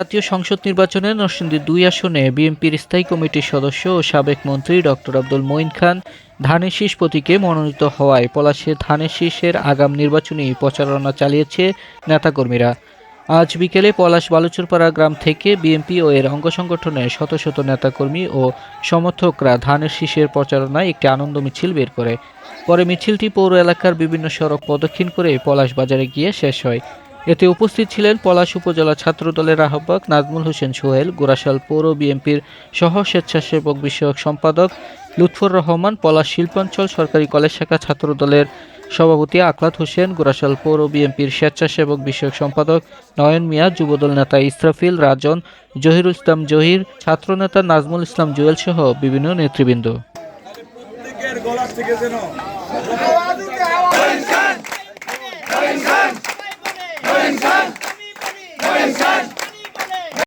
জাতীয় সংসদ নির্বাচনে নরসিংদী দুই আসনে বিএনপির স্থায়ী কমিটির সদস্য ও সাবেক মন্ত্রী ডক্টর আব্দুল মঈন খান ধানের শীষ প্রতীকে মনোনীত হওয়ায় পলাশে ধানের শীষের আগাম নির্বাচনী প্রচারণা চালিয়েছে নেতাকর্মীরা। আজ বিকেলে পলাশ বালুচুরপাড়া গ্রাম থেকে বিএনপি ও এর অঙ্গ সংগঠনের শত শত নেতাকর্মী ও সমর্থকরা ধানের শীষের প্রচারণায় একটি আনন্দ মিছিল বের করে। পরে মিছিলটি পৌর এলাকার বিভিন্ন সড়ক প্রদক্ষিণ করে পলাশ বাজারে গিয়ে শেষ হয়। এতে উপস্থিত ছিলেন পলাশ উপজেলা ছাত্র দলের আহ্বায়ক নাজমুল হোসেন সোহেল গোরাশাল পৌর বিএনপির সহ স্বেচ্ছাসেবক বিষয়ক সম্পাদক লুৎফর রহমান, পলাশ শিল্পাঞ্চল সরকারি কলেজ শাখা ছাত্র দলের সভাপতি আকলাত হোসেন গোরাশাল পৌর বিএনপির স্বেচ্ছাসেবক বিষয়ক সম্পাদক নয়ন মিয়া, যুবদল নেতা ইসরাফিল, রাজন, জহিরুল ইসলাম জহির, ছাত্রনেতা নাজমুল ইসলাম জুয়েল সহ বিভিন্ন নেতৃবৃন্দ। 감 사.